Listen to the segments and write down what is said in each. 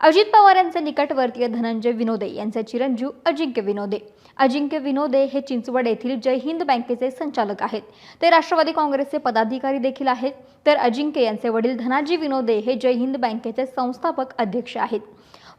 अजित पवार यांचे निकटवर्तीय धनंजय विनोदे यांचे चिरंजीव अजिंक्य विनोदे. अजिंक्य विनोदे हे चिंचवड येथील जय हिंद बँकेचे संचालक आहेत. ते राष्ट्रवादी काँग्रेसचे पदाधिकारी देखील आहेत. तर अजिंक्य यांचे वडील धनाजी विनोदे हे जय हिंद बँकेचे संस्थापक अध्यक्ष आहेत.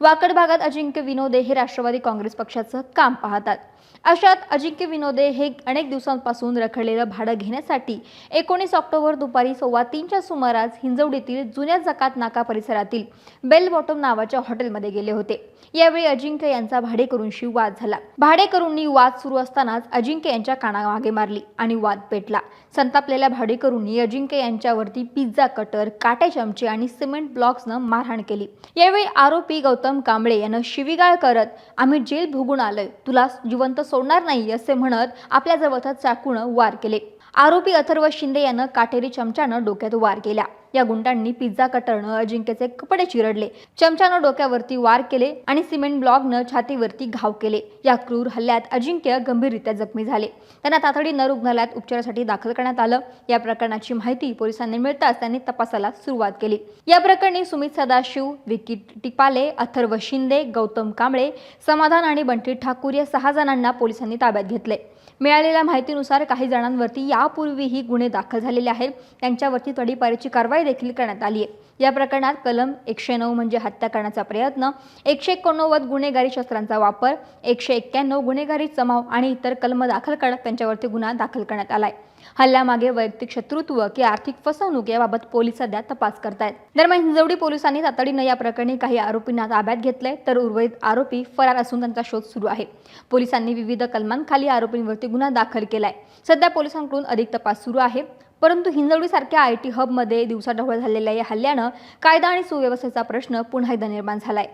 वाकड भागात अजिंक्य विनोदे हे राष्ट्रवादी काँग्रेस पक्षाचं काम पाहतात. अशात अजिंक्य विनोदे हे अनेक दिवसांपासून रखडलेलं भाडं घेण्यासाठी एकोणीस ऑक्टोबर दुपारी सव्वा तीनच्या सुमारास हिंजवडीतील जुन्या जकात नाका परिसरातील बेल बॉटम नावाच्या हॉटेलमध्ये गेले होते. यावेळी अजिंक्य यांचा भाडेकरूंशी वाद झाला. भाडेकरूंनी वाद सुरू असतानाच अजिंक्य यांच्या कानामागे मारली आणि वाद पेटला. संतापलेल्या भाडेकरूंनी अजिंक्य यांच्यावरती पिझ्झा कटर काटे चमचे आणि सिमेंट ब्लॉक्सनं मारहाण केली. यावेळी आरोपी गौतम कांबळे यानं शिवीगाळ करत आम्ही जेल भोगून आलोय. तुला जिवंत सोडणार नाही असे म्हणत आपल्या जवळचा चाकूनं वार केले. आरोपी अथर्व शिंदे यानं काटेरी चमच्यानं डोक्यात वार केला. या गुंडांनी पिझ्झा कटरनं अजिंक्यचे कपडे चिरडले चमच्यानं डोक्यावरती वार केले आणि सिमेंट ब्लॉकनं छातीवरती घाव केले. या क्रूर हल्ल्यात अजिंक्य गंभीररित्या जखमी झाले. त्यांना तातडीनं रुग्णालयात उपचारासाठी दाखल करण्यात आलं. या प्रकरणाची माहिती पोलिसांनी मिळताच त्यांनी तपासाला सुरुवात केली. या प्रकरणी सुमित सदाशिव विकी टिपाले अथर्व शिंदे गौतम कांबळे समाधान आणि बंटी ठाकूर या सहा जणांना पोलिसांनी ताब्यात घेतले मिळालेल्या माहितीनुसार काही जणांवरती यापूर्वीही गुन्हे दाखल झालेले आहेत. त्यांच्यावरती तडीपारीची कारवाई देखील करण्यात आली आहे. या प्रकरणात कलम एकशे नऊ म्हणजे हत्या करण्याचा प्रयत्न एकशे एकोणनव्वद गुन्हेगारी शस्त्रांचा वापर एकशे एक्क्याण्णव गुन्हेगारी जमाव आणि इतर कलम दाखल करत त्यांच्यावरती गुन्हा दाखल करण्यात आलाय. हल्ल्यामागे वैयक्तिक शत्रुत्व की आर्थिक फसवणूक याबाबत पोलीस सध्या तपास करतायत. दरम्यान हिंजवडी पोलिसांनी तातडीनं या प्रकरणी काही आरोपींना ताब्यात घेतलंय तर उर्वरित आरोपी फरार असून त्यांचा शोध सुरू आहे. पोलिसांनी विविध कलमांखाली आरोपींवरती गुन्हा दाखल केलाय. सध्या पोलिसांकडून अधिक तपास सुरू आहे परंतु हिंजवडीसारख्या आय टी हबमध्ये दिवसाढवळ झालेल्या या हल्ल्यानं कायदा आणि सुव्यवस्थेचा प्रश्न पुन्हा एकदा निर्माण झालाय.